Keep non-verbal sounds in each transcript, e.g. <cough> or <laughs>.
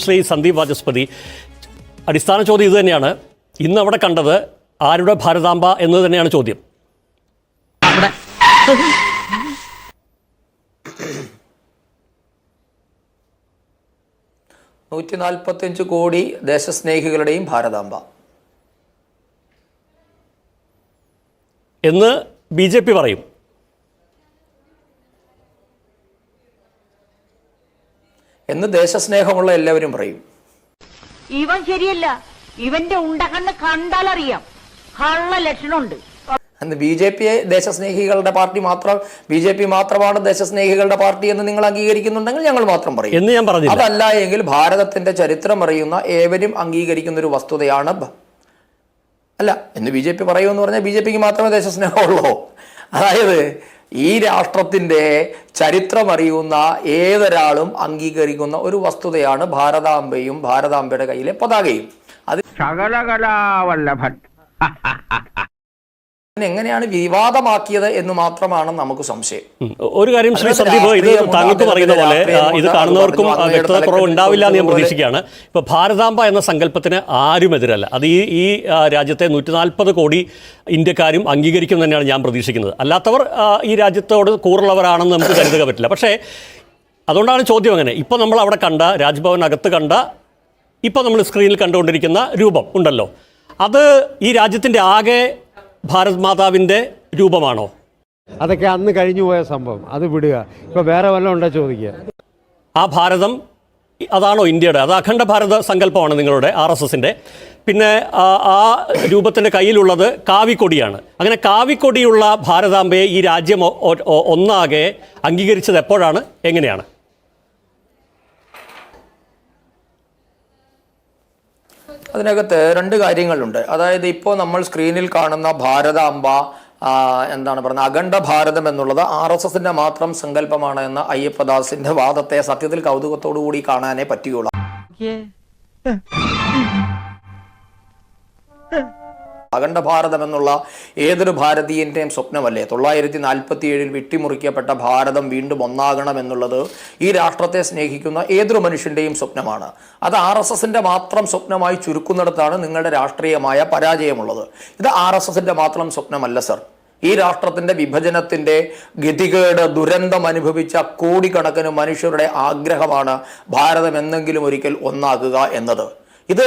ശ്രീ സന്ദീപ് വാചസ്പതി അടിസ്ഥാന ചോദ്യം ഇത് തന്നെയാണ്. ഇന്ന് അവിടെ കണ്ടത് ആരുടെ ഭാരതാംബ എന്നത് തന്നെയാണ് ചോദ്യം. നൂറ്റി നാൽപ്പത്തിയഞ്ച് കോടി ദേശസ്നേഹികളുടെയും ഭാരതാംബ. എന്ന് ബി ജെ പി പറയും. എന്ന് ദേശസ്നേഹമുള്ള എല്ലാവരും പറയും. ഇവൻ ശരിയല്ല. ഇവന്റെ ഉണ്ടകണ്ണ് കണ്ടാലറിയാം. കള്ള ലക്ഷണമുണ്ട്. അന്ന് ബി ജെ പി ദേശസ്നേഹികളുടെ പാർട്ടി മാത്രം ബി ജെ പി മാത്രമാണ് ദേശസ്നേഹികളുടെ പാർട്ടി എന്ന് നിങ്ങൾ അംഗീകരിക്കുന്നുണ്ടെങ്കിൽ ഞങ്ങൾ മാത്രം പറയും. എന്ന് ഞാൻ പറഞ്ഞു അതല്ല എങ്കിൽ ഭാരതത്തിന്റെ ചരിത്രം അറിയുന്ന ഏവരും അംഗീകരിക്കുന്ന ഒരു വസ്തുതയാണ് അല്ല എന്ന് ബി ജെ പി പറയുമെന്ന് പറഞ്ഞാൽ ബി ജെ പിക്ക് മാത്രമേ ദേശസ്നേഹമുള്ളൂ. അതായത് ഈ രാഷ്ട്രത്തിന്റെ ചരിത്രമറിയുന്ന ഏതൊരാളും അംഗീകരിക്കുന്ന ഒരു വസ്തുതയാണ് ഭാരതാംബയും ഭാരതാംബയുടെ കയ്യിലെ പതാകയും. അത് ശകലകലാവല്ലഭൻ <laughs> എങ്ങനെയാണ് വിവാദമാക്കിയത് എന്ന് മാത്രമാണ് നമുക്ക് സംശയം. ഒരു കാര്യം ശ്രീ സന്ദീപ് ഇത് താങ്കൾക്ക് പറയുന്ന പോലെ ഇത് കാണുന്നവർക്കും വ്യക്തത കുറവ് ഉണ്ടാവില്ല എന്ന് ഞാൻ പ്രതീക്ഷിക്കുകയാണ്. ഇപ്പൊ ഭാരതാംബ എന്ന സങ്കല്പത്തിന് ആരും എതിരല്ല. അത് ഈ ഈ രാജ്യത്തെ നൂറ്റി നാൽപ്പത് കോടി ഇന്ത്യക്കാരും അംഗീകരിക്കും തന്നെയാണ് ഞാൻ പ്രതീക്ഷിക്കുന്നത്. അല്ലാത്തവർ ഈ രാജ്യത്തോട് കൂറുള്ളവരാണെന്ന് നമുക്ക് കരുതുക പറ്റില്ല. പക്ഷേ അതുകൊണ്ടാണ് ചോദ്യം അങ്ങനെ. ഇപ്പോൾ നമ്മൾ അവിടെ കണ്ട രാജ്ഭവനകത്ത് കണ്ട ഇപ്പോൾ നമ്മൾ സ്ക്രീനിൽ കണ്ടുകൊണ്ടിരിക്കുന്ന രൂപം ഉണ്ടല്ലോ. അത് ഈ രാജ്യത്തിന്റെ ആകെ ഭാരത് മാതാവിന്റെ രൂപമാണോ? അതൊക്കെ അന്ന് കഴിഞ്ഞു പോയ സംഭവം. അത് വിടുക. ഇപ്പൊ വേറെ വല്ലതും ഉണ്ടോ ചോദിക്കുക? ആ ഭാരതം അതാണോ ഇന്ത്യയുടെ? അത് അഖണ്ഡ ഭാരത സങ്കല്പമാണ് നിങ്ങളുടെ ആർ എസ് എസിന്റെ പിന്നെ ആ, രൂപത്തിന്റെ രൂപത്തിന്റെ കയ്യിലുള്ളത് കാവിക്കൊടിയാണ്. അങ്ങനെ കാവിക്കൊടിയുള്ള ഭാരതാംബയെ ഈ രാജ്യം ഒന്നാകെ അംഗീകരിച്ചത് എപ്പോഴാണ്? എങ്ങനെയാണ്? അതിനകത്ത് രണ്ട് കാര്യങ്ങളുണ്ട്. അതായത് ഇപ്പോൾ നമ്മൾ സ്ക്രീനിൽ കാണുന്ന ഭാരതാംബ എന്താണ് പറയുന്നത് അഖണ്ഡ ഭാരതം എന്നുള്ളത് ആർ എസ് എസിന്റെ മാത്രം സങ്കല്പമാണ് എന്ന അയ്യപ്പദാസിന്റെ വാദത്തെ സത്യത്തിൽ കൗതുകത്തോടു കൂടി കാണാനേ പറ്റുകയുള്ളൂ. അഖണ്ഡ ഭാരതം എന്നുള്ള ഏതൊരു ഭാരതീയന്റെയും സ്വപ്നമല്ലേ? തൊള്ളായിരത്തി നാൽപ്പത്തി ഏഴിൽ വെട്ടിമുറിക്കപ്പെട്ട ഭാരതം വീണ്ടും ഒന്നാകണം എന്നുള്ളത് ഈ രാഷ്ട്രത്തെ സ്നേഹിക്കുന്ന ഏതൊരു മനുഷ്യന്റെയും സ്വപ്നമാണ്. അത് ആർ എസ് എസിന്റെ മാത്രം സ്വപ്നമായി ചുരുക്കുന്നിടത്താണ് നിങ്ങളുടെ രാഷ്ട്രീയമായ പരാജയമുള്ളത്. ഇത് ആർ എസ് എസിന്റെ മാത്രം സ്വപ്നമല്ല സർ. ഈ രാഷ്ട്രത്തിന്റെ വിഭജനത്തിന്റെ ഗതികേട് ദുരന്തം അനുഭവിച്ച കോടിക്കണക്കിന് മനുഷ്യരുടെ ആഗ്രഹമാണ് ഭാരതം എന്നെങ്കിലും ഒരിക്കൽ ഒന്നാകുക എന്നത്. ഇത്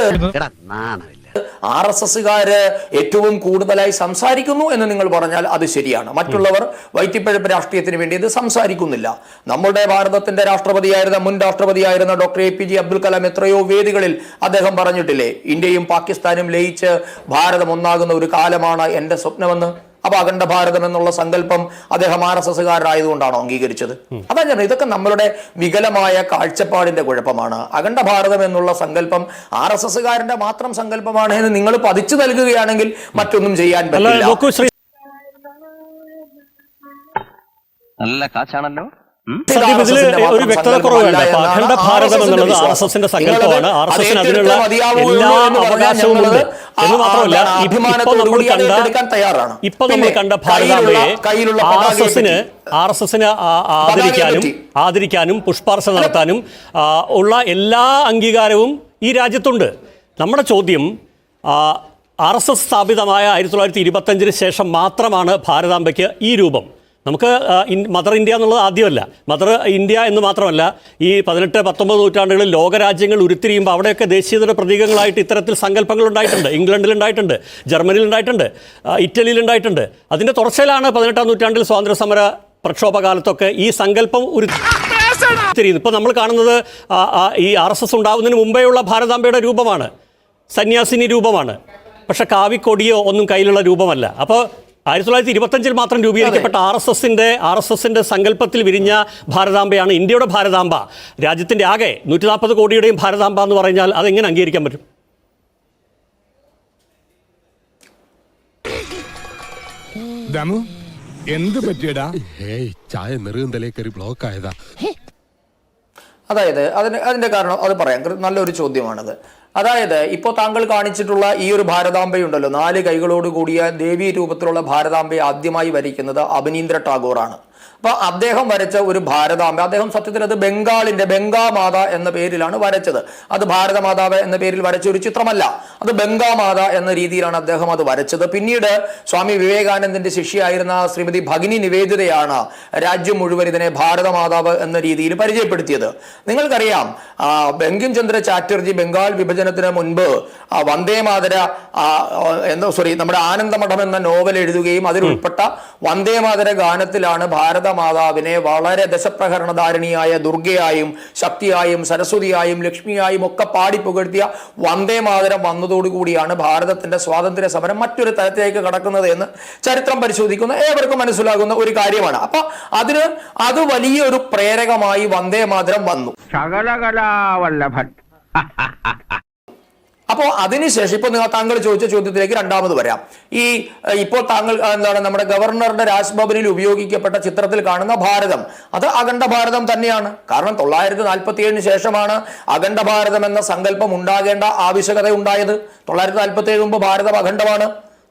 ആർ എസ് എസ്സുകാര് ഏറ്റവും കൂടുതലായി സംസാരിക്കുന്നു എന്ന് നിങ്ങൾ പറഞ്ഞാൽ അത് ശരിയാണ്. മറ്റുള്ളവർ വൈറ്റിപ്പഴപ്പ് രാഷ്ട്രീയത്തിന് വേണ്ടി ഇത് സംസാരിക്കുന്നില്ല. നമ്മുടെ ഭാരതത്തിന്റെ രാഷ്ട്രപതിയായിരുന്ന മുൻ രാഷ്ട്രപതിയായിരുന്ന doctor A P J Abdul Kalam എത്രയോ വേദികളിൽ അദ്ദേഹം പറഞ്ഞിട്ടില്ലേ ഇന്ത്യയും പാകിസ്ഥാനും ലയിച്ച് ഭാരതം ഒന്നാകുന്ന ഒരു കാലമാണ് എന്റെ സ്വപ്നമെന്ന്? അപ്പൊ അഖണ്ഡ ഭാരതം എന്നുള്ള സങ്കല്പം അദ്ദേഹം ആർ എസ് എസുകാരായതുകൊണ്ടാണോ അംഗീകരിച്ചത്? അതാ ഞാൻ ഇതൊക്കെ നമ്മളുടെ വികലമായ കാഴ്ചപ്പാടിന്റെ കുഴപ്പമാണ്. അഖണ്ഡ ഭാരതം എന്നുള്ള സങ്കല്പം ആർ എസ് എസ്സുകാരന്റെ മാത്രം സങ്കല്പമാണ് എന്ന് നിങ്ങൾ പതിച്ചു നൽകുകയാണെങ്കിൽ മറ്റൊന്നും ചെയ്യാൻ പറ്റില്ല. നല്ല കാശാണല്ലോ ഒരു വ്യക്തത കുറവുണ്ട് അഖണ്ഡ ഭാരതം എന്നുള്ളത് ആർ എസ് എസിന്റെ സങ്കല്പമാണ്. ആർ എസ് എസിന് അതിനുള്ള എല്ലാ അവകാശവും ഉണ്ട്. എന്ന് മാത്രമല്ല, ഇപ്പ- നമ്മൾ കണ്ട- തയ്യാറാണ്. ഇപ്പൊ നമ്മൾ കണ്ട ഭാരതാംബയെ ആർ എസ് എസിന് ആർ എസ് എസിന് ആദരിക്കാനും ആദരിക്കാനും പുഷ്പാർച്ച നടത്താനും ഉള്ള എല്ലാ അംഗീകാരവും ഈ രാജ്യത്തുണ്ട്. നമ്മുടെ ചോദ്യം ആർ എസ് എസ് സ്ഥാപിതമായ ആയിരത്തി തൊള്ളായിരത്തി ഇരുപത്തഞ്ചിന് ശേഷം മാത്രമാണ് ഭാരതാംബയ്ക്ക് ഈ രൂപം. നമുക്ക് മദർ ഇന്ത്യ എന്നുള്ളത് ആദ്യമല്ല. മദർ ഇന്ത്യ എന്ന് മാത്രമല്ല ഈ പതിനെട്ട് പത്തൊമ്പത് നൂറ്റാണ്ടുകളിൽ ലോകരാജ്യങ്ങൾ ഉരുത്തിരിയുമ്പോൾ അവിടെയൊക്കെ ദേശീയതയുടെ പ്രതീകങ്ങളായിട്ട് ഇത്തരത്തിൽ സങ്കല്പങ്ങൾ ഉണ്ടായിട്ടുണ്ട്. ഇംഗ്ലണ്ടിൽ ഉണ്ടായിട്ടുണ്ട് ജർമ്മനിയിൽ ഉണ്ടായിട്ടുണ്ട് ഇറ്റലിയിൽ ഉണ്ടായിട്ടുണ്ട്. അതിന്റെ തുടർച്ചയിലാണ് പതിനെട്ടാം നൂറ്റാണ്ടിൽ സ്വാതന്ത്ര്യ സമര പ്രക്ഷോഭകാലത്തൊക്കെ ഈ സങ്കല്പം ഉരുത്തിരിയുന്നു ഇപ്പോൾ നമ്മൾ കാണുന്നത് ഈ ആർ എസ് എസ് ഉണ്ടാകുന്നതിന് മുമ്പേയുള്ള ഭാരതാംബയുടെ രൂപമാണ്. സന്യാസിനി രൂപമാണ്. പക്ഷെ കാവിക്കൊടിയോ ഒന്നും കയ്യിലുള്ള രൂപമല്ല. അപ്പോൾ ആയിരത്തി തൊള്ളായിരത്തി ഇരുപത്തഞ്ചിൽ മാത്രം രൂപീകരിക്കപ്പെട്ട ആർ എസ് എസിന്റെ ആർ എസ് എസിന്റെ സങ്കല്പത്തിൽ വിരിഞ്ഞ ഭാരതാംബയാണ് ഇന്ത്യയുടെ ഭാരതാംബ. രാജ്യത്തിന്റെ ആകെ നൂറ്റി നാൽപ്പത് കോടിയുടെയും ഭാരതാംബ എന്ന് പറഞ്ഞാൽ അതെങ്ങനെ അംഗീകരിക്കാൻ പറ്റും? ദമു എന്ത് പറ്റിയടാ? ഏയ് ചായ നെറുകന്തലേ കയറി ബ്ലോക്ക് ആയതാ അതായത് അതിന് അതിന്റെ കാരണം അത് പറയാം. നല്ലൊരു ചോദ്യമാണത്. അതായത് ഇപ്പോൾ താങ്കൾ കാണിച്ചിട്ടുള്ള ഈ ഒരു ഭാരതാംബയുണ്ടല്ലോ. നാല് കൈകളോട് കൂടിയ ദേവീ രൂപത്തിലുള്ള ഭാരതാംബയെ ആദ്യമായി വരയ്ക്കുന്നത് അഭിനീന്ദ്ര ടാഗോറാണ്. അപ്പൊ അദ്ദേഹം വരച്ച ഒരു ഭാരതാംബ അദ്ദേഹം സത്യത്തിൽ അത് ബംഗാളിന്റെ ബംഗാമാത എന്ന പേരിലാണ് വരച്ചത്. അത് ഭാരതമാതാവ് എന്ന പേരിൽ വരച്ച ഒരു ചിത്രമല്ല. അത് ബംഗാമാത എന്ന രീതിയിലാണ് അദ്ദേഹം അത് വരച്ചത്. പിന്നീട് സ്വാമി വിവേകാനന്ദന്റെ ശിഷ്യയായിരുന്ന ശ്രീമതി ഭഗിനി നിവേദിതയാണ് രാജ്യം മുഴുവൻ ഇതിനെ ഭാരതമാതാവ് എന്ന രീതിയിൽ പരിചയപ്പെടുത്തിയത്. നിങ്ങൾക്കറിയാം ബംഗിം ബങ്കിം ചന്ദ്ര ചാറ്റർജി ബംഗാൾ വിഭജനത്തിന് മുൻപ് ആ, വന്ദേ മാതര എന്താ സോറി നമ്മുടെ ആനന്ദമഠം എന്ന നോവൽ എഴുതുകയും അതിൽ ഉൾപ്പെട്ട വന്ദേ മാതര ഗാനത്തിലാണ് ഭാരതമാതാവിനെ വളരെ ദശപ്രഹരണധാരിണിയായ ദുർഗയായും ശക്തിയായും സരസ്വതിയായും ലക്ഷ്മിയായും ഒക്കെ പാടി പുകഴ്ത്തിയ വന്ദേ മാതരം വന്നതോടുകൂടിയാണ് ഭാരതത്തിന്റെ സ്വാതന്ത്ര്യ സമരം മറ്റൊരു തലത്തിലേക്ക് കടക്കുന്നത് എന്ന് ചരിത്രം പരിശോധിക്കുന്ന ഏവർക്കും മനസ്സിലാകുന്ന ഒരു കാര്യമാണ്. അപ്പൊ അതിന് അത് വലിയൊരു പ്രേരകമായി വന്ദേ മാതരം വന്നു. <laughs> അപ്പോൾ അതിനുശേഷം ഇപ്പോൾ നിങ്ങൾ താങ്കൾ ചോദിച്ച ചോദ്യത്തിലേക്ക് രണ്ടാമത് വരാം. ഈ ഇപ്പോൾ താങ്കൾ എന്താണ് നമ്മുടെ ഗവർണറുടെ രാജ്ഭവനിൽ ഉപയോഗിക്കപ്പെട്ട ചിത്രത്തിൽ കാണുന്ന ഭാരതം. അത് അഖണ്ഡ ഭാരതം തന്നെയാണ്. കാരണം തൊള്ളായിരത്തി നാൽപ്പത്തി ഏഴിന് ശേഷമാണ് അഖണ്ഡ ഭാരതം എന്ന സങ്കല്പം ഉണ്ടാകേണ്ട ആവശ്യകത ഉണ്ടായത്. തൊള്ളായിരത്തി നാൽപ്പത്തി ഏഴ് മുമ്പ് ഭാരതം അഖണ്ഡമാണ്.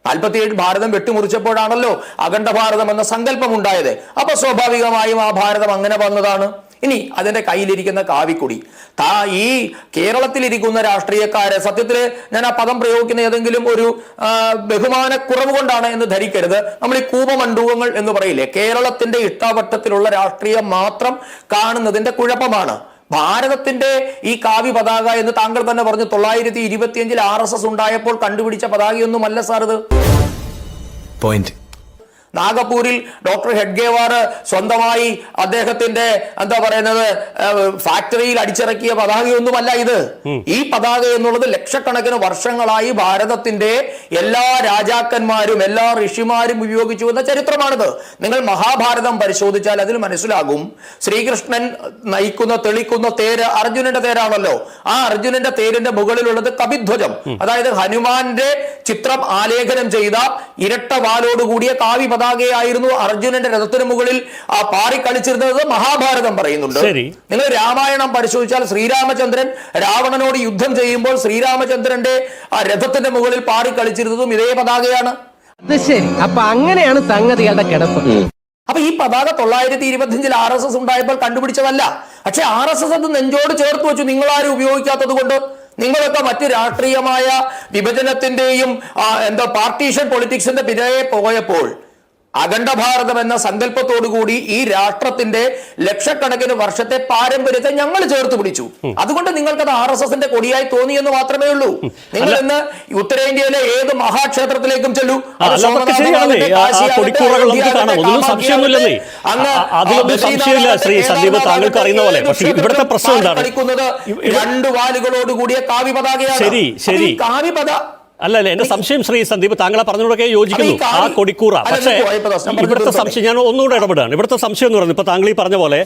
നാൽപ്പത്തിയേഴ് ഭാരതം വെട്ടിമുറിച്ചപ്പോഴാണല്ലോ അഖണ്ഡ ഭാരതം എന്ന സങ്കല്പം ഉണ്ടായത്. അപ്പൊ സ്വാഭാവികമായും ആ ഭാരതം അങ്ങനെ വന്നതാണ്. ഇനി അതിന്റെ കയ്യിലിരിക്കുന്ന കാവിക്കുടി. താ ഈ കേരളത്തിലിരിക്കുന്ന രാഷ്ട്രീയക്കാരെ സത്യത്തിൽ ഞാൻ ആ പദം പ്രയോഗിക്കുന്ന ഏതെങ്കിലും ഒരു ബഹുമാനക്കുറവ് കൊണ്ടാണ് എന്ന് ധരിക്കരുത്. നമ്മൾ ഈ കൂപമണ്ഡൂകങ്ങൾ എന്ന് പറയില്ലേ കേരളത്തിന്റെ ഇഷ്ടാവട്ടത്തിലുള്ള രാഷ്ട്രീയം മാത്രം കാണുന്നതിന്റെ കുഴപ്പമാണ്. ഭാരതത്തിന്റെ ഈ കാവ്യ പതാക എന്ന് താങ്കൾ തന്നെ പറഞ്ഞു തൊള്ളായിരത്തി ഇരുപത്തിയഞ്ചിൽ ആർ എസ് എസ് ഉണ്ടായപ്പോൾ കണ്ടുപിടിച്ച പതാകയൊന്നുമല്ല സാർ ഇത്. പോയിന്റ്. നാഗപ്പൂരിൽ ഡോക്ടർ ഹെഡ്ഗേവാർ സ്വന്തമായി അദ്ദേഹത്തിന്റെ എന്താ പറയുന്നത് ഫാക്ടറിയിൽ അടിച്ചിറക്കിയ പതാകയൊന്നുമല്ല ഇത്. ഈ പതാക എന്നുള്ളത് ലക്ഷക്കണക്കിന് വർഷങ്ങളായി ഭാരതത്തിന്റെ എല്ലാ രാജാക്കന്മാരും എല്ലാ ഋഷിമാരും ഉപയോഗിച്ചു വന്ന ചരിത്രമാണിത്. നിങ്ങൾ മഹാഭാരതം പരിശോധിച്ചാൽ അതിൽ മനസ്സിലാകും ശ്രീകൃഷ്ണൻ നയിക്കുന്ന തെളിക്കുന്ന തേര് അർജുനന്റെ തേരാണല്ലോ. ആ അർജുനന്റെ തേരിന്റെ മുകളിലുള്ളത് കവിധ്വജം. അതായത് ഹനുമാന്റെ ചിത്രം ആലേഖനം ചെയ്ത ഇരട്ട വാലോടുകൂടിയ കാവി പതാകയായിരുന്നു അർജുനന്റെ രഥത്തിന് മുകളിൽ ആ പാറി കളിച്ചിരുന്നത് മഹാഭാരതം പറയുന്നുണ്ട്. നിങ്ങൾ രാമായണം പരിശോധിച്ചാൽ ശ്രീരാമചന്ദ്രൻ രാവണനോട് യുദ്ധം ചെയ്യുമ്പോൾ ശ്രീരാമചന്ദ്രന്റെ ആ രഥത്തിന്റെ മുകളിൽ പാറി കളിച്ചിരുന്നതും ഇതേ പതാകയാണ്. അത് ശരി. അപ്പൊ അങ്ങനെയാണ് സംഗതികളുടെ കിടപ്പ്. അപ്പൊ ഈ പതാക തൊള്ളായിരത്തി ഇരുപത്തിയഞ്ചിൽ ആർ എസ് എസ് ഉണ്ടായപ്പോൾ കണ്ടുപിടിച്ചതല്ല. പക്ഷെ ആർ എസ് എസ് അത് നെഞ്ചോട് ചേർത്ത് വെച്ചു. നിങ്ങളാരും ഉപയോഗിക്കാത്തത് കൊണ്ട് നിങ്ങളൊക്കെ മറ്റ് രാഷ്ട്രീയമായ വിഭജനത്തിന്റെയും എന്താ പാർട്ടീഷൻ പൊളിറ്റിക്സിന്റെ പിന്നാലെ പോയപ്പോൾ അഖണ്ഡ ഭാരതം എന്ന സങ്കല്പത്തോടുകൂടി ഈ രാഷ്ട്രത്തിന്റെ ലക്ഷക്കണക്കിന് വർഷത്തെ പാരമ്പര്യത്തെ ഞങ്ങൾ ചേർത്ത് പിടിച്ചു. അതുകൊണ്ട് നിങ്ങൾക്കത് ആർ എസ് എസിന്റെ കൊടിയായി തോന്നി എന്ന് മാത്രമേ ഉള്ളൂ. നിങ്ങൾ ഇന്ന് ഉത്തരേന്ത്യയിലെ ഏത് മഹാക്ഷേത്രത്തിലേക്കും ചെല്ലൂ. ഇവിടുത്തെ പ്രശ്നം എന്താണ്? കളിക്കുന്നത് രണ്ട് വാലുകളോട് കൂടിയ കാവ്യ പതാകയാണ് ശരി, അല്ല അല്ല എന്റെ സംശയം ശ്രീ സന്ദീപ് താങ്കളെ പറഞ്ഞോടൊക്കെ യോജിക്കുന്നു. ആ കൊടിക്കൂറ. പക്ഷേ ഇവിടുത്തെ സംശയം ഞാൻ ഒന്നുകൂടെ ഇടപെടാണ് ഇവിടുത്തെ സംശയം എന്ന് പറയുന്നത് ഇപ്പൊ താങ്കൾ ഈ പറഞ്ഞ പോലെ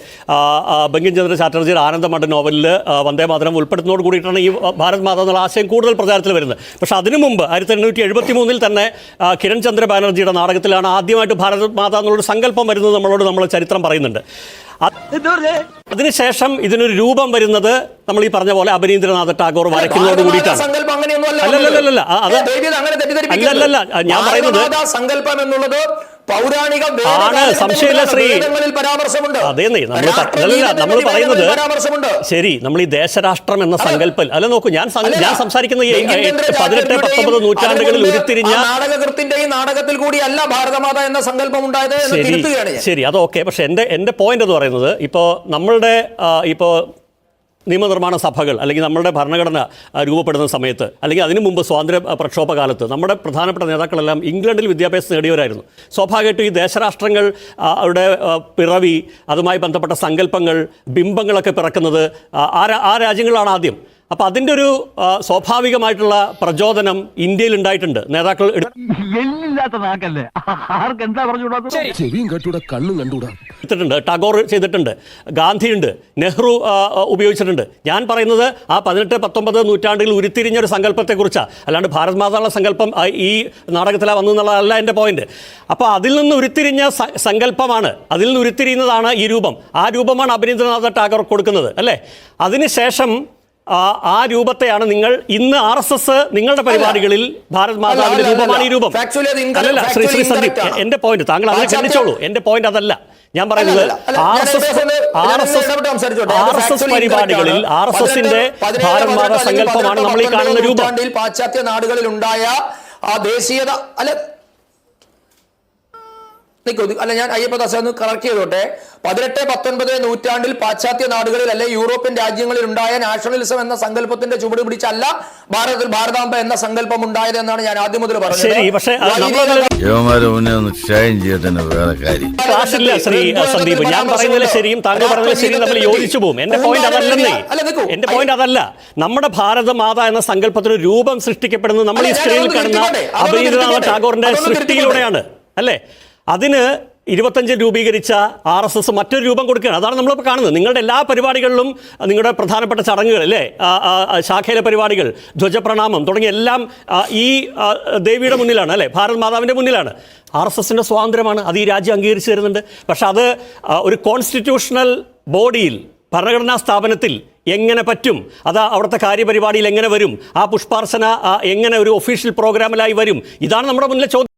ബങ്കിം ചന്ദ്ര ചാറ്റർജിയുടെ ആനന്ദമഠ നോവലിൽ വന്ദേ മാതരം ഉൾപ്പെടുത്തുന്നതോട് കൂടിയിട്ടാണ് ഈ ഭാരത് മാത എന്നുള്ള ആശയം കൂടുതൽ പ്രചാരത്തിൽ വരുന്നത്. പക്ഷെ അതിനു മുമ്പ് ആയിരത്തി എണ്ണൂറ്റി എഴുപത്തി മൂന്നിൽ തന്നെ കിരൺ ചന്ദ്ര ബാനർജിയുടെ നാടകത്തിലാണ് ആദ്യമായിട്ട് ഭാരത് മാത എന്നുള്ളൊരു സങ്കല്പം വരുന്നത് നമ്മളോട് നമ്മൾ ചരിത്രം പറയുന്നുണ്ട്. അതിനുശേഷം ഇതിനൊരു രൂപം വരുന്നത് നമ്മൾ ഈ പറഞ്ഞ പോലെ അപരീന്ദ്രനാഥ് ടാഗോർ വരയ്ക്കുന്നതോട് കൂടിയിട്ടാണ്. അല്ലല്ലല്ല, ഞാൻ പറയുന്നത് പൗരാണിക സംശയമില്ല, ശ്രീ. അതേന്നേ നമ്മൾ നമ്മൾ പറയുന്നത് പരാമർശമുണ്ട്. ശരി നമ്മൾ ഈ ദേശരാഷ്ട്രം എന്ന സങ്കല്പം അല്ല നോക്കൂ ഞാൻ ഞാൻ സംസാരിക്കുന്ന ഈ പതിനെട്ട് പത്തൊമ്പത് നൂറ്റാണ്ടുകളിൽ ഉരുത്തിരിഞ്ഞ നാടകകൃത്തിന്റെയും നാടകത്തിൽ കൂടി അല്ല ഭാരതമാത എന്ന സങ്കല്പം ഉണ്ടായത് ശരി ശരി അത് ഓക്കെ. പക്ഷെ എന്റെ എന്റെ പോയിന്റ് എന്ന് പറയുന്നത് ഇപ്പോ നമ്മളുടെ ഇപ്പോ ഇപ്പോൾ നിയമനിർമ്മാണ സഭകൾ അല്ലെങ്കിൽ നമ്മുടെ ഭരണഘടന രൂപപ്പെടുന്ന സമയത്ത് അല്ലെങ്കിൽ അതിനു മുമ്പ് സ്വാതന്ത്ര്യ പ്രക്ഷോഭ കാലത്ത് നമ്മുടെ പ്രധാനപ്പെട്ട നേതാക്കളെല്ലാം ഇംഗ്ലണ്ടിൽ വിദ്യാഭ്യാസം നേടിയവരായിരുന്നു. സ്വാഭാവികമായിട്ടും ഈ ദേശരാഷ്ട്രങ്ങൾ അവരുടെ പിറവി അതുമായി ബന്ധപ്പെട്ട സങ്കല്പങ്ങൾ ബിംബങ്ങളൊക്കെ പിറക്കുന്നത് ആ ആ രാജ്യങ്ങളാണ് ആദ്യം. അപ്പോൾ അതിന്റെ ഒരു സ്വാഭാവികമായിട്ടുള്ള പ്രചോദനം ഇന്ത്യയിൽ ഉണ്ടായിട്ടുണ്ട്. നേതാക്കൾ എടു- നാക്കല്ലേ? ആർക്ക് എന്താ പറഞ്ഞുകൂടാ ചെവിയും കെട്ടൂടാ കണ്ണും കണ്ടൂടാ എടുത്തിട്ടുണ്ട് ടാഗോർ ചെയ്തിട്ടുണ്ട് ഗാന്ധിയുണ്ട് നെഹ്റു ഉപയോഗിച്ചിട്ടുണ്ട്. ഞാൻ പറയുന്നത് ആ പതിനെട്ട് പത്തൊമ്പത് നൂറ്റാണ്ടിൽ ഉരുത്തിരിഞ്ഞ ഒരു സങ്കല്പത്തെക്കുറിച്ചാണ് അല്ലാണ്ട് ഭാരത് മാതാവുള്ള സങ്കല്പം ഈ നാടകത്തിലാ വന്നു എന്നുള്ളതല്ല എന്റെ പോയിന്റ് അപ്പോൾ അതിൽ നിന്ന് ഉരുത്തിരിഞ്ഞ സങ്കല്പമാണ് അതിൽ നിന്ന് ഉരുത്തിരിയുന്നതാണ് ഈ രൂപം. ആ രൂപമാണ് അഭിനീന്ദ്രനാഥ ടാഗോർ കൊടുക്കുന്നത് അല്ലേ? അതിനുശേഷം ആ, രൂപത്തെയാണ് നിങ്ങൾ ഇന്ന് ആർ എസ് എസ് നിങ്ങളുടെ പരിപാടികളിൽ ഭാരത് മാതാവിന്റെ രൂപമാണ് ഈ രൂപം. അല്ലല്ല ശ്രീ ശ്രീ സന്ദീപ് എന്റെ പോയിന്റ് താങ്കൾ അതിനെ. ഖണ്ഡിച്ചോളൂ. എന്റെ പോയിന്റ് അതല്ല. ഞാൻ പറയുന്നത് R S S R S S R S S പരിപാടികളിൽ. ആർ എസ് എസിന്റെ ഭാരത് മാതാ സങ്കല്പമാണ് നമ്മൾ ഈ കാണുന്ന രൂപം. പാശ്ചാത്യ നാടുകളിൽ ഉണ്ടായ ആ ദേശീയത അല്ല നിൽക്കൂ അല്ല ഞാൻ അയ്യപ്പദാസ ഒന്ന് കറക്റ്റ് ചെയ്തോട്ടെ. പതിനെട്ട് പത്തൊൻപത് നൂറ്റാണ്ടിൽ പാശ്ചാത്യ നാടുകളിൽ അല്ലെ യൂറോപ്യൻ രാജ്യങ്ങളിൽ ഉണ്ടായ നാഷണലിസം എന്ന സങ്കല്പത്തിന്റെ ചുവട് പിടിച്ചല്ല ഭാരതത്തിൽ ഭാരതാംബ എന്ന സങ്കല്പം ഉണ്ടായത് എന്നാണ് ഞാൻ ആദ്യം മുതൽ പറഞ്ഞത്. ഞാൻ പറയുന്നതിൽ ശരിയും താങ്കൾ പറയുന്നതിൽ ശരിയും നമ്മൾ യോജിച്ചു പോകും. എന്റെ പോയിന്റ് എന്റെ പോയിന്റ് അതല്ല. നമ്മുടെ ഭാരതമാത എന്ന സങ്കല്പത്തിന് രൂപം സൃഷ്ടിക്കപ്പെടുന്നത് നമ്മൾ ഈ സ്ത്രീയിൽ കടന്ന സ്ക്രീനിൽ കാണുന്ന നിർത്തിക്കോട്ടെ. ടാഗോറിന്റെ സൃഷ്ടിയിലൂടെയാണ്. അല്ലേ? അതിന് ഇരുപത്തഞ്ച് രൂപീകരിച്ച ആർ എസ് എസ് മറ്റൊരു രൂപം കൊടുക്കുകയാണ്. അതാണ് നമ്മളിപ്പോൾ കാണുന്നത്. നിങ്ങളുടെ എല്ലാ പരിപാടികളിലും നിങ്ങളുടെ പ്രധാനപ്പെട്ട ചടങ്ങുകൾ അല്ലേ? ശാഖയിലെ പരിപാടികൾ ധ്വജപ്രണാമം തുടങ്ങിയ എല്ലാം ഈ ദേവിയുടെ മുന്നിലാണ് അല്ലേ? ഭാരത് മാതാവിന്റെ മുന്നിലാണ്. ആർ എസ് എസിന്റെ സ്വാതന്ത്ര്യമാണ്. അത് ഈ രാജ്യം അംഗീകരിച്ചു തരുന്നുണ്ട്. പക്ഷെ അത് ഒരു കോൺസ്റ്റിറ്റ്യൂഷണൽ ബോഡിയിൽ ഭരണഘടനാ സ്ഥാപനത്തിൽ എങ്ങനെ പറ്റും? അത് അവിടുത്തെ കാര്യപരിപാടിയിൽ എങ്ങനെ വരും? ആ പുഷ്പാർച്ചന എങ്ങനെ ഒരു ഒഫീഷ്യൽ പ്രോഗ്രാമിലായി വരും? ഇതാണ് നമ്മുടെ മുന്നിലെ ചോദ്യം.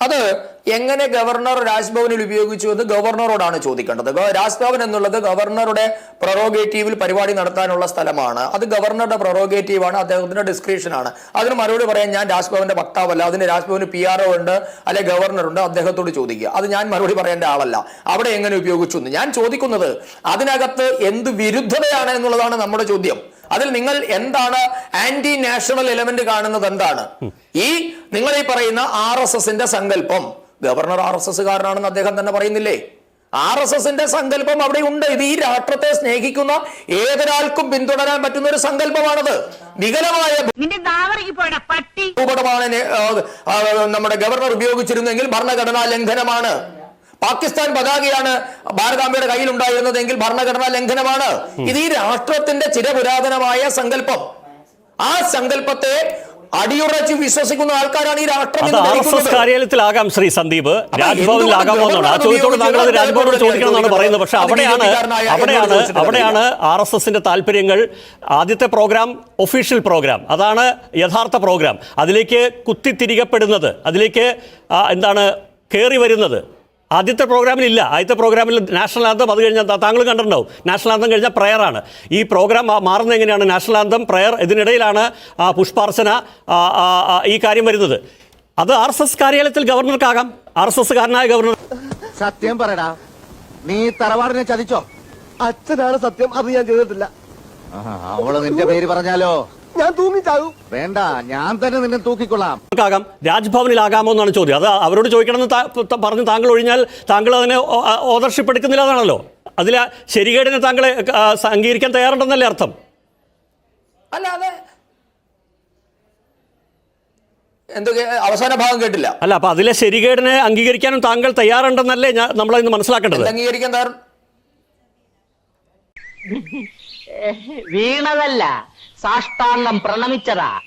അത് എങ്ങനെ ഗവർണർ രാജ്ഭവനിൽ ഉപയോഗിച്ചു എന്ന് ഗവർണറോടാണ് ചോദിക്കേണ്ടത്. രാജ്ഭവൻ എന്നുള്ളത് ഗവർണറുടെ പ്രൊറോഗേറ്റീവിൽ പരിപാടി നടത്താനുള്ള സ്ഥലമാണ്. അത് ഗവർണറുടെ പ്രൊറോഗേറ്റീവാണ് അദ്ദേഹത്തിന്റെ ഡിസ്ക്രിപ്ഷനാണ്. അതിന് മറുപടി പറയാൻ ഞാൻ രാജ്ഭവന്റെ വക്താവല്ല. അതിന് രാജ്ഭവന് പി ആർ ഉണ്ട് അല്ലെ ഗവർണർ ഉണ്ട് അദ്ദേഹത്തോട് ചോദിക്കുക. അത് ഞാൻ മറുപടി പറയേണ്ട ആളല്ല. അവിടെ എങ്ങനെ ഉപയോഗിച്ചു എന്ന്. ഞാൻ ചോദിക്കുന്നത് അതിനകത്ത് എന്ത് വിരുദ്ധതയാണ് എന്നുള്ളതാണ് നമ്മുടെ ചോദ്യം. അതിൽ നിങ്ങൾ എന്താണ് ആന്റി നാഷണൽ എലമെന്റ് കാണുന്നത് എന്താണ്? ഈ നിങ്ങൾ ഈ പറയുന്ന ആർ എസ് എസിന്റെ സങ്കല്പം. ഗവർണർ ആർ എസ് എസ് കാരനാണെന്ന് അദ്ദേഹം തന്നെ പറയുന്നില്ലേ? ആർ എസ് എസിന്റെ സങ്കല്പം അവിടെ ഉണ്ട്. ഇത് ഈ രാഷ്ട്രത്തെ സ്നേഹിക്കുന്ന ഏതൊരാൾക്കും പിന്തുടരാൻ പറ്റുന്ന ഒരു സങ്കല്പമാണത്. വികലമായ ഭൂപടമാണ് നമ്മുടെ ഗവർണർ ഉപയോഗിച്ചിരുന്നെങ്കിൽ ഭരണഘടനാ ലംഘനമാണ്. പാകിസ്ഥാൻ പതാകയാണ് ഭാരതാംബയുടെ കയ്യിൽ ഉണ്ടായിരുന്നതെങ്കിൽ ഭരണഘടനാ ലംഘനമാണ്. ഇത് ഈ രാഷ്ട്രത്തിന്റെ ചിരപുരാതനമായ സങ്കല്പം. ആ സങ്കല്പത്തെ അടിയുറച്ച് വിശ്വസിക്കുന്ന ആൾക്കാരാണ് ഈ രാഷ്ട്രം. കാര്യാലയത്തിലാകാം ശ്രീ സന്ദീപ്. രാജ്ഭവനിലാകാമോ എന്നാണ്. ആ എന്തുകൊണ്ട് ചോദ്യത്തോട് താങ്കൾ അത് രാജ്ഭവനോട് ചോദിക്കണം എന്നാണ് പറയുന്നത്. പക്ഷെ അവിടെയാണ് അവിടെയാണ് അവിടെയാണ് ആർ എസ് എസിന്റെ താല്പര്യങ്ങൾ ആദ്യത്തെ പ്രോഗ്രാം ഒഫീഷ്യൽ പ്രോഗ്രാം. അതാണ് യഥാർത്ഥ പ്രോഗ്രാം. അതിലേക്ക് കുത്തിത്തിരികപ്പെടുന്നത്. അതിലേക്ക് എന്താണ് കയറി വരുന്നത്. ആദ്യത്തെ പ്രോഗ്രാമിലില്ല ആദ്യത്തെ പ്രോഗ്രാമിൽ നാഷണൽ ആന്തം അത് കഴിഞ്ഞാൽ താങ്കൾ കണ്ടിട്ടുണ്ടാവും. നാഷണൽ ആന്തം കഴിഞ്ഞാൽ പ്രയറാണ് ഈ പ്രോഗ്രാം മാറുന്നത് എങ്ങനെയാണ്? നാഷണൽ ആന്തം പ്രയർ ഇതിനിടയിലാണ് പുഷ്പാർച്ചന ഈ കാര്യം വരുന്നത്. അത് ആർ എസ് എസ് കാര്യാലയത്തിൽ ഗവർണർക്കാകാം. ആർ എസ് എസ് കാരനായ ഗവർണർ സത്യം പറയടാ. നീ തറവാടിനെ ചതിച്ചോ? അച്ഛനാണ് സത്യം അത് ഞാൻ ചെയ്തിട്ടില്ല. അവൾ നിന്റെ പേര് പറഞ്ഞാലോ? ഞാൻ തൂങ്ങിച്ചാകും വേണ്ട ഞാൻ തന്നെ നിന്നെ തൂക്കിക്കൊള്ളാം. ആകാം രാജ്ഭവനിലാകാമോ എന്നാണ് ചോദ്യം. അത് അവരോട് ചോദിക്കണമെന്ന് പറഞ്ഞ് താങ്കൾ ഒഴിഞ്ഞാൽ താങ്കൾ അതിനെ ഓദർഷിപ്പ് എടുക്കുന്നില്ല എന്നാണല്ലോ. അതിൽ ശരികേടിനെ താങ്കളെ അംഗീകരിക്കാൻ തയ്യാറുണ്ടെന്നല്ലേ അർത്ഥം? അല്ലാതെ എന്തൊക്കെ അവസാന ഭാഗം കേട്ടില്ല. അല്ല അപ്പൊ അതിലെ ശരികേടിനെ അംഗീകരിക്കാനും താങ്കൾ തയ്യാറുണ്ടെന്നല്ലേ ഞാൻ നമ്മളതിന് മനസ്സിലാക്കേണ്ടത്? അംഗീകരിക്കാൻ <laughs> വീണതല്ല. സാഷ്ടാംഗം പ്രണമിച്ചതാ.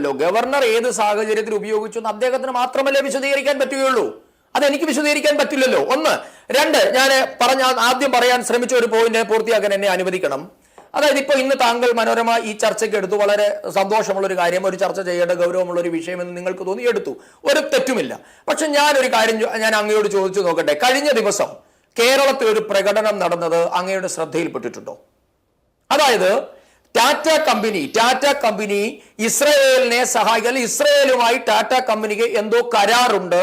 ല്ലോ, ഗവർണർ ഏത് സാഹചര്യത്തിൽ ഉപയോഗിച്ചു എന്ന് അദ്ദേഹത്തിന് മാത്രമല്ലേ വിശദീകരിക്കാൻ പറ്റുകയുള്ളൂ? അതെനിക്ക് വിശദീകരിക്കാൻ പറ്റില്ലല്ലോ. ഒന്ന് രണ്ട് ഞാൻ പറഞ്ഞ ആദ്യം പറയാൻ ശ്രമിച്ച ഒരു പോയിന്റ് പൂർത്തിയാക്കാൻ എന്നെ അനുവദിക്കണം. അതായത് ഇപ്പൊ ഇന്ന് താങ്കൾ മനോരമ ഈ ചർച്ചയ്ക്ക് എടുത്തു. വളരെ സന്തോഷമുള്ള ഒരു കാര്യം ഒരു ചർച്ച ചെയ്യേണ്ട ഗൗരവമുള്ള ഒരു വിഷയമെന്ന് നിങ്ങൾക്ക് തോന്നി എടുത്തു ഒരു തെറ്റുമില്ല. പക്ഷെ ഞാൻ ഒരു കാര്യം ഞാൻ അങ്ങയോട് ചോദിച്ചു നോക്കട്ടെ. കഴിഞ്ഞ ദിവസം കേരളത്തിൽ ഒരു പ്രകടനം നടന്നത് അങ്ങയുടെ ശ്രദ്ധയിൽപ്പെട്ടിട്ടുണ്ടോ? അതായത് ടാറ്റ കമ്പനി ടാറ്റ കമ്പനി ഇസ്രയേലിനെ സഹായിക്കാൻ ഇസ്രയേലുമായി ടാറ്റ കമ്പനിക്ക് എന്തോ കരാറുണ്ട്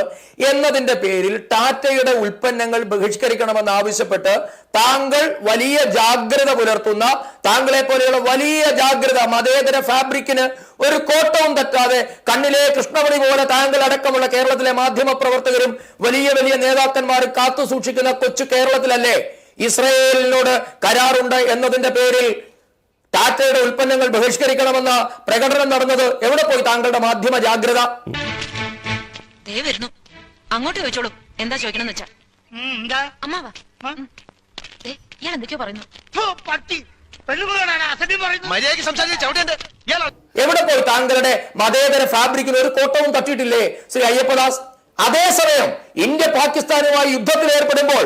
എന്നതിന്റെ പേരിൽ ടാറ്റയുടെ ഉൽപ്പന്നങ്ങൾ ബഹിഷ്കരിക്കണമെന്ന് ആവശ്യപ്പെട്ട് താങ്കൾ വലിയ ജാഗ്രത പുലർത്തുന്ന താങ്കളെ പോലെയുള്ള വലിയ ജാഗ്രത മതേതര ഫാബ്രിക്കിന് ഒരു കോട്ടവും തട്ടാതെ കണ്ണിലെ കൃഷ്ണമണി പോലെ താങ്കൾ അടക്കമുള്ള കേരളത്തിലെ മാധ്യമ പ്രവർത്തകരും വലിയ വലിയ നേതാക്കന്മാർ കാത്തു സൂക്ഷിക്കുന്ന കൊച്ചു കേരളത്തിലല്ലേ? ഇസ്രയേലിനോട് കരാറുണ്ട് എന്നതിന്റെ പേരിൽ ടാറ്റയുടെ ഉൽപ്പന്നങ്ങൾ ബഹിഷ്കരിക്കണമെന്ന പ്രകടനം നടന്നത് എവിടെ പോയി? താങ്കളുടെ മാധ്യമ ജാഗ്രത. ദേ വരുന്നു. അങ്ങോട്ട് ചോദിച്ചോളൂ. എന്താ ചോദിക്കണമെന്ന് വെച്ചാ? അമ്മാവാ ഇയാൾ എന്തൊക്കെയോ പറയുന്നു. എവിടെ പോയി? താങ്കളുടെ മതേതര ഫാബ്രിക്കിന് ഒരു കോട്ടവും തട്ടിയിട്ടില്ലേ ശ്രീ അയ്യപ്പദാസ്? അതേസമയം ഇന്ത്യ പാകിസ്ഥാനുമായി യുദ്ധത്തിൽ ഏർപ്പെടുമ്പോൾ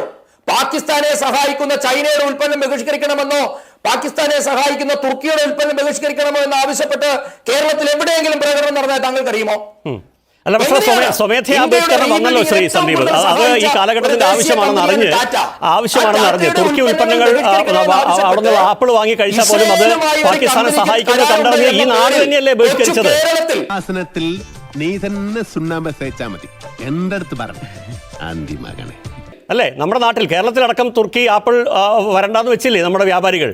പാകിസ്ഥാനെ സഹായിക്കുന്ന ചൈനയുടെ ഉൽപ്പന്നം ബഹിഷ്കരിക്കണമെന്നോ പാകിസ്ഥാനെ സഹായിക്കുന്ന തുർക്കിയുടെ ഉൽപ്പന്നം ബഹിഷ്കരിക്കണമോ എന്ന് ആവശ്യപ്പെട്ട് കേരളത്തിൽ എവിടെയെങ്കിലും പ്രകടനം നടന്നാൽ താങ്കൾക്ക് അറിയുമോ ഉം. അല്ല പക്ഷേ? സ്വമേധയാ ബഹിഷ്കരണം വന്നല്ലോ ശ്രീ സന്ദീപ് അത് ഈ കാലഘട്ടത്തിന്റെ ആവശ്യമാണെന്ന് അറിഞ്ഞ് ആവശ്യമാണെന്ന് അറിഞ്ഞ് തുർക്കി ഉൽപ്പന്നങ്ങൾ അവിടുന്ന് ആപ്പിൾ വാങ്ങി കഴിച്ചാൽ പോലും അത് പാകിസ്ഥാനെ സഹായിക്കുന്നത് കണ്ടറിഞ്ഞ് ഈ നാട് തന്നെയല്ലേ ബഹിഷ്കരിച്ചത്? കേരളത്തിൽ ആസനത്തിൽ നീ തന്നെ സുണ്ണാമ്പ തേച്ചാ മതി. എന്റെ അടുത്ത് പറഞ്ഞു അല്ലേ നമ്മുടെ നാട്ടിൽ കേരളത്തിലടക്കം തുർക്കി ആപ്പിൾ വരണ്ടാന്ന് വെച്ചില്ലേ നമ്മുടെ വ്യാപാരികൾ?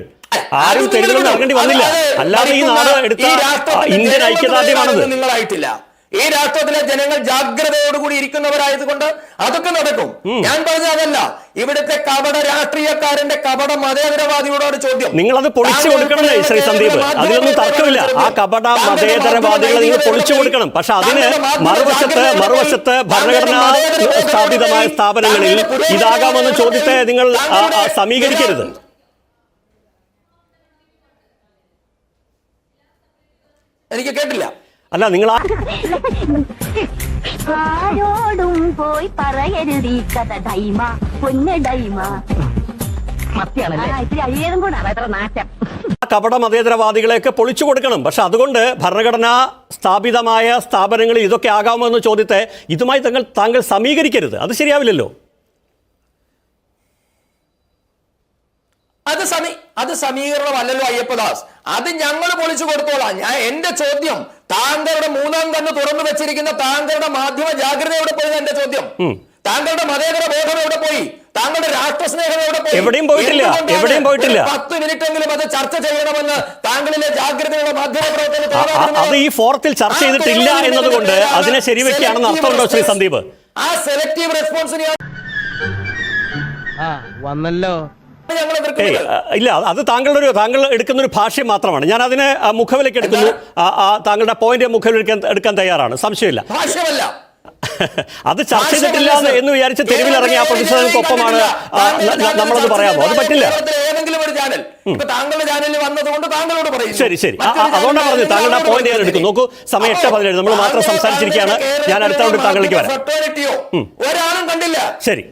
ആരും തെരുവിൽ ഇറങ്ങേണ്ടി വന്നില്ല. അല്ലാതെ ഈ നാട് എടുത്ത ഇന്ത്യൻ ഐക്യദാർഢ്യമാണത്. നിങ്ങളായിട്ടില്ല. ഈ രാഷ്ട്രത്തിലെ ജനങ്ങൾ ജാഗ്രതയോടുകൂടി ഇരിക്കുന്നവരായതുകൊണ്ട് അതൊക്കെ നടക്കും. ഞാൻ പറഞ്ഞ അതല്ല. ഇവിടുത്തെ കപട രാഷ്ട്രീയക്കാരന്റെ കപട മതേതരവാദിയോടാണ് ചോദ്യം. നിങ്ങൾ അത് പൊളിച്ചു കൊടുക്കണം കൊടുക്കണമേ ശ്രീ സന്ദീപ്. അതിലൊന്നും തർക്കമില്ല. ആ കപട മതേതരവാദികളെ നിങ്ങൾ പൊളിച്ചു കൊടുക്കണം. പക്ഷെ അതിന് മറുവശത്ത് മറുവശത്ത് ഭരണഘടനാ സ്ഥാപിതമായ സ്ഥാപനങ്ങളിൽ ഇതാകാമെന്ന ചോദ്യത്തെ നിങ്ങൾ സമീകരിക്കരുത്. എനിക്ക് കേട്ടില്ല. അല്ല നിങ്ങൾ ആ ആരോടും പോയി പറയരുത് ഈ കഥ ഡൈമ. പൊന്ന ഡൈമ. കപട മതേതരവാദികളെയൊക്കെ പൊളിച്ചു കൊടുക്കണം. പക്ഷെ അതുകൊണ്ട് ഭരണഘടനാ സ്ഥാപിതമായ സ്ഥാപനങ്ങളിൽ ഇതൊക്കെ ആകാമോ എന്ന് ചോദ്യത്തെ ഇതുമായി തങ്ങൾ താങ്കൾ സമീകരിക്കരുത്. അത് ശരിയാവില്ലല്ലോ. അത് സമീ അത് സമീകരണമല്ലല്ലോ അയ്യപ്പദാസ്. അത് ഞങ്ങൾ പൊളിച്ചു കൊടുത്തോളാം. ഞാൻ എന്റെ ചോദ്യം താങ്കളുടെ മൂന്നാം കണ്ണ് തുറന്നു വെച്ചിരിക്കുന്ന താങ്കളുടെ മാധ്യമ ജാഗ്രത എവിടെ പോയി എന്റെ ചോദ്യം? താങ്കളുടെ മതേതര ബോധം എവിടെ പോയി? താങ്കളുടെ രാഷ്ട്രസ്നേഹം എവിടെ പോയി? എവിടെയും പോയിട്ടില്ല. എവിടെയും പോയിട്ടില്ല. പത്ത് മിനിറ്റെങ്കിലും അത് ചർച്ച ചെയ്യണമെന്ന് താങ്കളിലെ ജാഗ്രതയുടെ മാധ്യമ പ്രവർത്തകർ ആ- ആ- അത് ഈ ഫോറത്തിൽ ചർച്ച ചെയ്തിട്ടില്ല എന്നതുകൊണ്ട് അതിനെ ശരിവെക്കുകയാണെന്ന് അർത്ഥമുണ്ടോ ശ്രീ സന്ദീപ്? ആ സെലക്ടീവ് റെസ്പോൺസിനെ വന്നല്ലോ. ഞങ്ങൾ ഇല്ല അത് താങ്കളുടെ ഒരു താങ്കൾ എടുക്കുന്ന ഒരു ഭാഷ്യം മാത്രമാണ്. ഞാൻ അതിനെ മുഖവിലേക്ക് എടുക്കുന്നു താങ്കളുടെ പോയിന്റ് മുഖവിലേക്ക് എടുക്കാൻ തയ്യാറാണ്. സംശയമില്ല. അത് ചർച്ച ചെയ്തിട്ടില്ല എന്ന് വിചാരിച്ച് തെരുവിലിറങ്ങി ആ പ്രതിഷേധങ്ങൾക്കൊപ്പമാണ് നമ്മളത് പറയാമോ? അത് പറ്റില്ല. ശരി ശരി. അതുകൊണ്ടാണ് പറഞ്ഞത് താങ്കളുടെ ആ പോയിന്റ് ഞാൻ എടുക്കും നോക്കൂ സമയം എട്ട് പതിനേഴ് നമ്മൾ മാത്രം സംസാരിച്ചിരിക്കുകയാണ്. ഞാൻ അടുത്ത താങ്കളിലേക്ക് വരാം. ശരി.